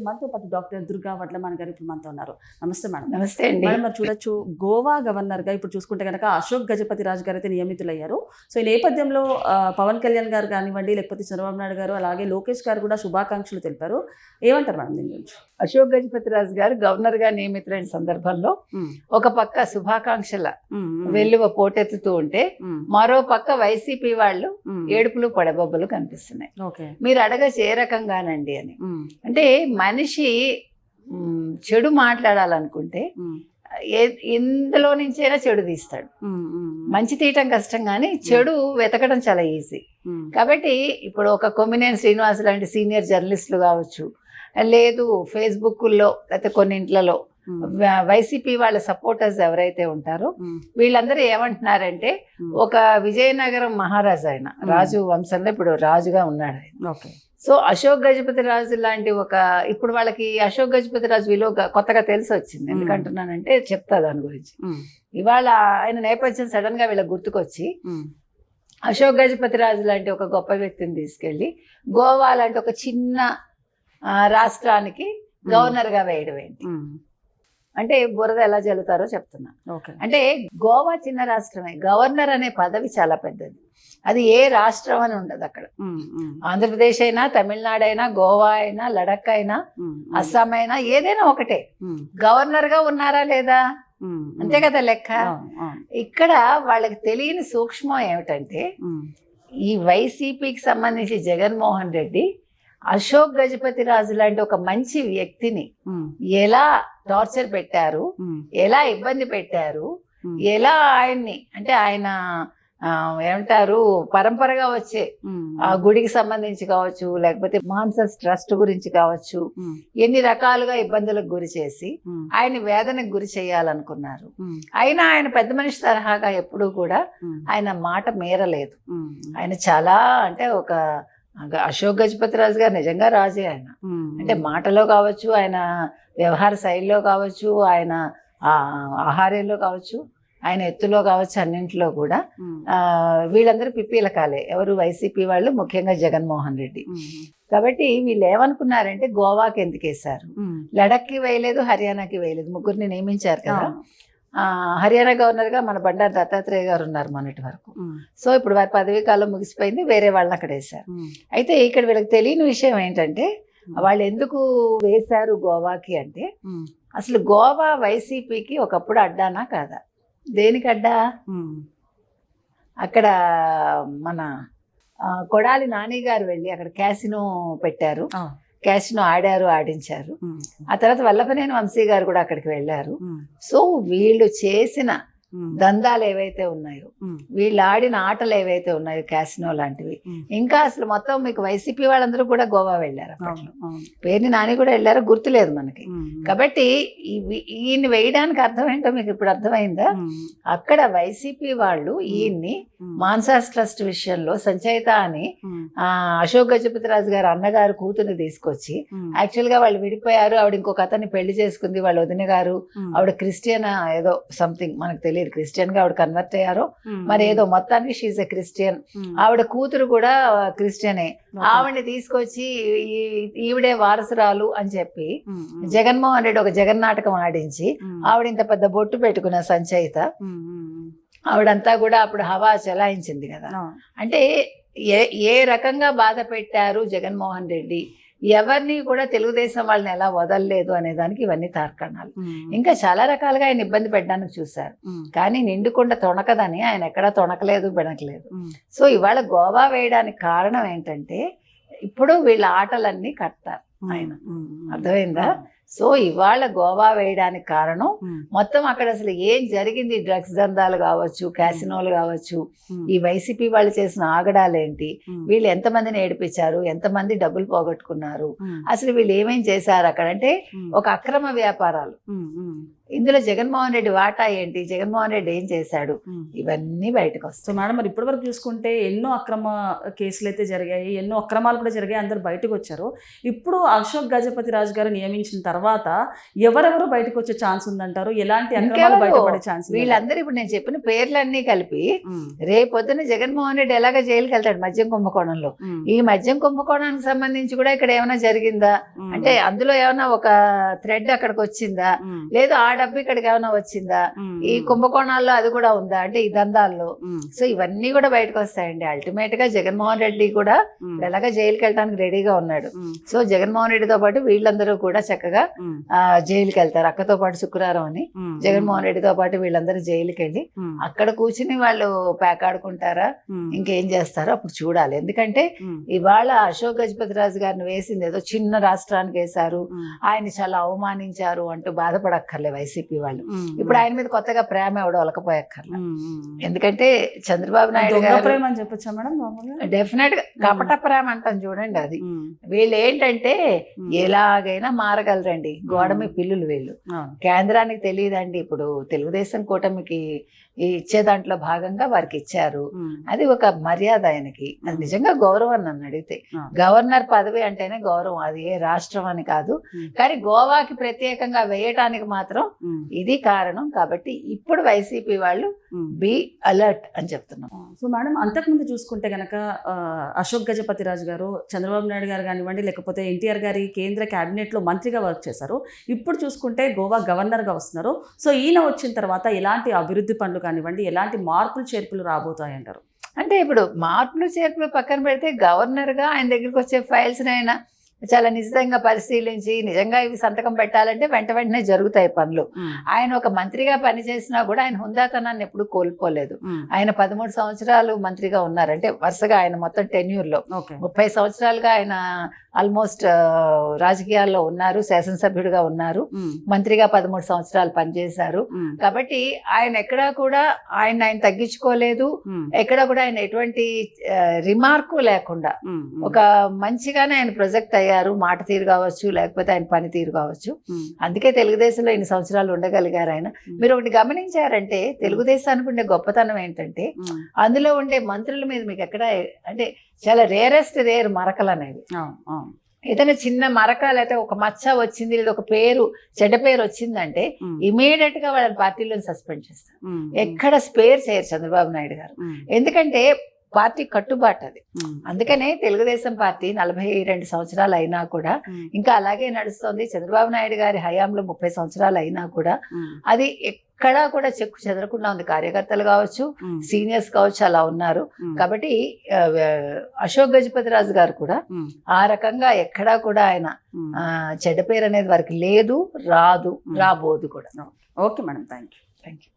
మనతో పాటు డాక్టర్ దుర్గా వడ్లమాన్ గారు ఇప్పుడు మనతో ఉన్నారు. నమస్తే మేడం. నమస్తే అండి. మేడం మరి చూడొచ్చు గోవా గవర్నర్గా ఇప్పుడు చూసుకుంటే కనుక అశోక్ గజపతి రాజు గారు అయితే నియమితులయ్యారు. సో ఈ నేపథ్యంలో పవన్ కళ్యాణ్ గారు కానివ్వండి లేకపోతే చంద్రబాబు నాయుడు గారు అలాగే లోకేష్ గారు కూడా శుభాకాంక్షలు తెలిపారు. ఏమంటారు మేడం దీని గురించి? అశోక్ గజపతి రాజు గారు గవర్నర్గా నియమితులైన సందర్భంలో ఒక పక్క శుభాకాంక్షల వెల్లువ పోటెత్తుతూ ఉంటే మరో పక్క వైసీపీ వాళ్ళు ఏడుపులు పడబొబ్బలు కనిపిస్తున్నాయి. ఓకే. మీరు అడగచ్చు ఏ రకంగానండి అని. అంటే మనిషి చెడు మాట్లాడాలనుకుంటే ఇందులో నుంచైనా చెడు తీస్తాడు. మంచి తీయటం కష్టం కానీ చెడు వెతకడం చాలా ఈజీ. కాబట్టి ఇప్పుడు ఒక కొమ్మినేని శ్రీనివాస్ లాంటి సీనియర్ జర్నలిస్టులు కావచ్చు లేదు ఫేస్బుక్లో లేకపోతే కొన్నింట్లలో వైసీపీ వాళ్ళ సపోర్టర్స్ ఎవరైతే ఉంటారో వీళ్ళందరూ ఏమంటున్నారంటే ఒక విజయనగరం మహారాజు ఆయన రాజు వంశంలో ఇప్పుడు రాజుగా ఉన్నాడు ఆయన. ఓకే. సో అశోక్ గజపతి రాజు లాంటి ఒక ఇప్పుడు వాళ్ళకి అశోక్ గజపతి రాజు విలువ కొత్తగా తెలిసి వచ్చింది. ఎందుకంటున్నానంటే చెప్తా దాని గురించి. ఇవాళ ఆయన నేపథ్యం సడన్గా వీళ్ళకి గుర్తుకొచ్చి అశోక్ గజపతి రాజు లాంటి ఒక గొప్ప వ్యక్తిని తీసుకెళ్ళి గోవా లాంటి ఒక చిన్న రాష్ట్రానికి గవర్నర్గా వేయడం ఏంటి? అంటే బురద ఎలా జల్లుతారో చెప్తున్నా. ఓకే. అంటే గోవా చిన్న రాష్ట్రమే. గవర్నర్ అనే పదవి చాలా పెద్దది. అది ఏ రాష్ట్రం అని ఉండదు అక్కడ. ఆంధ్రప్రదేశ్ అయినా తమిళనాడు అయినా గోవా అయినా లడక్ అయినా అస్సాం అయినా ఏదైనా ఒకటే. గవర్నర్గా ఉన్నారా లేదా? అంతే కదా లెక్క. ఇక్కడ వాళ్ళకి తెలియని సూక్ష్మం ఏమిటంటే ఈ వైసీపీకి సంబంధించి జగన్మోహన్ రెడ్డి అశోక్ గజపతి రాజు లాంటి ఒక మంచి వ్యక్తిని ఎలా టార్చర్ పెట్టారు? ఎలా ఇబ్బంది పెట్టారు? ఎలా ఆయన్ని అంటే ఆయన ఏమంటారు పరంపరగా వచ్చే ఆ గుడికి సంబంధించి కావచ్చు లేకపోతే మాన్సర్స్ ట్రస్ట్ గురించి కావచ్చు ఎన్ని రకాలుగా ఇబ్బందులకు గురి చేసి ఆయన వేదనకు గురి చేయాలనుకున్నారు. అయినా ఆయన పెద్ద మనిషి తరహాగా ఎప్పుడూ కూడా ఆయన మాట మీరలేదు. ఆయన చాలా అంటే ఒక అశోక్ గజపతి రాజు గారు నిజంగా రాజే ఆయన. అంటే మాటలో కావచ్చు ఆయన వ్యవహార శైలిలో కావచ్చు ఆయన ఆహార్యంలో కావచ్చు ఆయన ఎత్తులో కావచ్చు అన్నింటిలో కూడా వీళ్ళందరూ పిప్పీలకాలే ఎవరు వైసీపీ వాళ్ళు ముఖ్యంగా జగన్మోహన్ రెడ్డి. కాబట్టి వీళ్ళు ఏమనుకున్నారంటే గోవాకి ఎందుకు వేశారు ఉమ్, లడఖ్కి వేయలేదు హర్యానాకి వేయలేదు. ముగ్గురిని నియమించారు కదా. హర్యానా గవర్నర్గా మన బండారు దత్తాత్రేయ గారు ఉన్నారు మొన్నటి వరకు. సో ఇప్పుడు వారి పదవీ కాలం ముగిసిపోయింది వేరే వాళ్ళని అక్కడ వేశారు. అయితే ఇక్కడ వీళ్ళకి తెలియని విషయం ఏంటంటే వాళ్ళు ఎందుకు వేశారు గోవాకి అంటే అసలు గోవా వైసీపీకి ఒకప్పుడు అడ్డానా కాదా? దేనికి అడ్డా? అక్కడ మన కొడాలి నాని గారు వెళ్ళి అక్కడ క్యాసినో పెట్టారు. ఆ, క్యాసినో ఆడారు ఆడించారు. ఆ తర్వాత వల్లభనేని వంశీ గారు కూడా అక్కడికి వెళ్ళారు. సో వీళ్ళు చేసిన దందాలు ఏవైతే ఉన్నాయో వీళ్ళు ఆడిన ఆటలు ఏవైతే ఉన్నాయో క్యాసినో లాంటివి. ఇంకా అసలు మొత్తం మీకు వైసీపీ వాళ్ళందరూ కూడా గోవా వెళ్ళారు పేరుని నాని కూడా వెళ్ళారు గుర్తులేదు మనకి. కాబట్టి ఈయన్ని వేయడానికి అర్థం ఏంటో మీకు ఇప్పుడు అర్థమైందా? అక్కడ వైసీపీ వాళ్ళు ఈయన్ని మాన్సాస్ ట్రస్ట్ విషయంలో సంచయిత అని అశోక్ గజపతి రాజు గారు అన్నగారు కూతుర్ని తీసుకొచ్చి యాక్చువల్గా వాళ్ళు విడిపోయారు. ఆవిడ ఇంకొక అతన్ని పెళ్ళి చేసుకుంది వాళ్ళ వదిన గారు. ఆవిడ క్రిస్టియన్ ఏదో సంథింగ్ మనకు తెలియదు క్రిస్టియన్గా ఆవిడ కన్వర్ట్ అయ్యారో మరి ఏదో మొత్తానికి షీజ్ ఎ క్రిస్టియన్ ఆవిడ కూతురు కూడా క్రిస్టియనే. ఆవిడని తీసుకొచ్చి ఈవిడే వారసురాలు అని చెప్పి జగన్మోహన్ రెడ్డి ఒక జగన్నాటకం ఆడించి ఉమ్, ఆవిడ ఇంత పెద్ద బొట్టు పెట్టుకున్న సంచయిత. ఆవిడంతా కూడా అప్పుడు హవా చెలాయించింది కదా. అంటే ఏ ఏ రకంగా బాధ పెట్టారు జగన్మోహన్ రెడ్డి? ఎవరిని కూడా తెలుగుదేశం వాళ్ళని ఎలా వదలలేదు అనే దానికి ఇవన్నీ తార్కాణాలు. ఇంకా చాలా రకాలుగా ఆయన ఇబ్బంది పెట్టడానికి చూశారు. కానీ నిండుకుండ తొణకదని ఆయన ఎక్కడా తొణకలేదు బెనకలేదు ఉమ్, సో ఇవాళ గోవా వేయడానికి కారణం ఏంటంటే ఇప్పుడు వీళ్ళ ఆటలన్నీ కడతారు. ఆయన. అర్థమైందా? సో ఇవాళ గోవా వేయడానికి కారణం మొత్తం అక్కడ అసలు ఏం జరిగింది? డ్రగ్స్ దందాలు కావచ్చు క్యాసినోలు కావచ్చు ఈ వైసీపీ వాళ్ళు చేసిన ఆగడాలేంటి? వీళ్ళు ఎంతమందిని ఏడిపించారు? ఎంతమంది డబ్బులు పోగొట్టుకున్నారు? అసలు వీళ్ళు ఏమేం చేశారు అక్కడ? అంటే ఒక అక్రమ వ్యాపారాలు. ఇందులో జగన్మోహన్ రెడ్డి వాటా ఏంటి? జగన్మోహన్ రెడ్డి ఏం చేశాడు. ఇవన్నీ బయటకు వస్తాయి మేడం మరి ఇప్పటివరకు చూసుకుంటే ఎన్నో అక్రమ కేసులు అయితే జరిగాయి ఎన్నో అక్రమాలు కూడా జరిగాయి అందరు బయటకు వచ్చారు. ఇప్పుడు అశోక్ గజపతి రాజు గారు నియమించిన తర్వాత ఎవరెవరు బయటకు వచ్చే ఛాన్స్ ఉందంటారు? ఎలాంటి అక్రమాలు? బయటపడే ఛాన్స్? వీళ్ళందరూ ఇప్పుడు నేను చెప్పిన పేర్లన్నీ కలిపి రేపొద్దున జగన్మోహన్ రెడ్డి ఎలాగ జైలుకి వెళ్తాడు మద్యం కుంభకోణంలో? ఈ మద్యం కుంభకోణానికి సంబంధించి కూడా ఇక్కడ ఏమైనా జరిగిందా? అంటే అందులో ఏమైనా ఒక థ్రెడ్ అక్కడికి వచ్చిందా? లేదు ఆ డబ్బు ఇక్కడికి ఏమైనా వచ్చిందా? ఈ కుంభకోణాల్లో అది కూడా ఉందా? అంటే ఈ దందాల్లో. సో ఇవన్నీ కూడా బయటకు వస్తాయండి. అల్టిమేట్గా జగన్మోహన్ రెడ్డి కూడా ఎలాగ జైలుకి వెళ్ళడానికి రెడీగా ఉన్నాడు. సో జగన్మోహన్ రెడ్డితో పాటు వీళ్ళందరూ కూడా చక్కగా జైలుకి వెళ్తారు. అక్కతో పాటు శుక్రవారం అని జగన్మోహన్ రెడ్డితో పాటు వీళ్ళందరూ జైలుకి వెళ్ళి అక్కడ కూర్చుని వాళ్ళు పేకాడుకుంటారా ఇంకేం చేస్తారో అప్పుడు చూడాలి. ఎందుకంటే ఇవాళ అశోక్ గజపతి రాజు గారిని వేసింది ఏదో చిన్న రాష్ట్రానికి వేశారు. ఆయన చాలా అవమానించారు అంటూ బాధపడక్కర్లే వైసీపీ వాళ్ళు. ఇప్పుడు ఆయన మీద కొత్తగా ప్రేమ ఎవడో ఒలకపోయక్కర్లే. ఎందుకంటే చంద్రబాబు నాయుడు గారు ప్రేమ అని చెప్పొచ్చా మేడం డెఫినెట్గా కపట ప్రేమ అంటాం చూడండి అది. వీళ్ళు ఏంటంటే ఎలాగైనా మారగలరండి. గోడమి పిల్లులు వీళ్ళు. కేంద్రానికి తెలియదండి. ఇప్పుడు తెలుగుదేశం కూటమికి ఇచ్చే దాంట్లో భాగంగా వారికి ఇచ్చారు. అది ఒక మర్యాద ఆయనకి. అది నిజంగా గౌరవం నన్ను అడిగితే. గవర్నర్ పదవి అంటేనే గౌరవం. అది ఏ రాష్ట్రం అని కాదు. కానీ గోవాకి ప్రత్యేకంగా వేయటానికి మాత్రం ఇది కారణం కాబట్టి ఇప్పుడు వైసీపీ వాళ్ళు. బి అలర్ట్ అని చెప్తున్నాం సో మేడం అంతకుముందు చూసుకుంటే గనక అశోక్ గజపతి రాజు గారు చంద్రబాబు నాయుడు గారు కానివ్వండి లేకపోతే ఎన్టీఆర్ గారి కేంద్ర క్యాబినెట్లో మంత్రిగా వర్క్ చేశారు. ఇప్పుడు చూసుకుంటే గోవా గవర్నర్గా వస్తున్నారు. సో ఈయన వచ్చిన తర్వాత ఎలాంటి అభివృద్ధి పనులు కానివ్వండి ఎలాంటి మార్పులు చేర్పులు రాబోతాయంటారు అంటే ఇప్పుడు మార్పులు చేర్పులు పక్కన పెడితే గవర్నర్గా ఆయన దగ్గరికి వచ్చే ఫైల్స్ అయినా చాలా నిశ్చితంగా పరిశీలించి నిజంగా ఇవి సంతకం పెట్టాలంటే వెంట వెంటనే జరుగుతాయి పనులు. ఆయన ఒక మంత్రిగా పనిచేసినా కూడా ఆయన హుందాతనాన్ని ఎప్పుడు కోల్పోలేదు. ఆయన పదమూడు సంవత్సరాలు మంత్రిగా ఉన్నారు అంటే వరుసగా ఆయన మొత్తం టెన్యూర్లో ఓకే. ముప్పై సంవత్సరాలుగా ఆయన ఆల్మోస్ట్ రాజకీయాల్లో ఉన్నారు శాసనసభ్యుడిగా ఉన్నారు. మంత్రిగా పదమూడు సంవత్సరాలు పనిచేశారు. కాబట్టి ఆయన ఎక్కడా కూడా ఆయన ఆయన తగ్గించుకోలేదు. ఎక్కడ కూడా ఆయన ఎటువంటి రిమార్కు లేకుండా ఒక మంచిగానే ఆయన ప్రొజెక్ట్ అయ్యారు మాట తీరు కావచ్చు లేకపోతే ఆయన పని తీరు కావచ్చు. అందుకే తెలుగుదేశంలో ఇన్ని సంవత్సరాలు ఉండగలిగారు ఆయన. మీరు ఒకటి గమనించారంటే తెలుగుదేశానికి ఉండే గొప్పతనం ఏంటంటే అందులో ఉండే మంత్రుల మీద మీకు ఎక్కడ అంటే చాలా రేరెస్ట్ రేర్ మరకలు అనేవి. ఏదైనా చిన్న మరక లేకపోతే ఒక మచ్చ వచ్చింది లేదా ఒక పేరు చెడ్డ పేరు వచ్చిందంటే ఇమీడియట్గా వాళ్ళని పార్టీలో సస్పెండ్ చేస్తారు. ఎక్కడ స్పేర్ చేయరు చంద్రబాబు నాయుడు గారు. ఎందుకంటే పార్టీ కట్టుబాటు అది. అందుకనే తెలుగుదేశం పార్టీ నలభై రెండు సంవత్సరాలు అయినా కూడా ఇంకా అలాగే నడుస్తోంది. చంద్రబాబు నాయుడు గారి హయాంలో ముప్పై సంవత్సరాలు అయినా కూడా అది ఎక్కడా కూడా చెక్కు చెదరకుండా ఉంది. కార్యకర్తలు కావచ్చు సీనియర్స్ కావచ్చు అలా ఉన్నారు. కాబట్టి అశోక్ గజపతి రాజు గారు కూడా ఆ రకంగా ఎక్కడా కూడా ఆయన చెడ్డ పేరు అనేది వారికి లేదు రాదు రాబోదు కూడా. Okay madam. Thank you thank you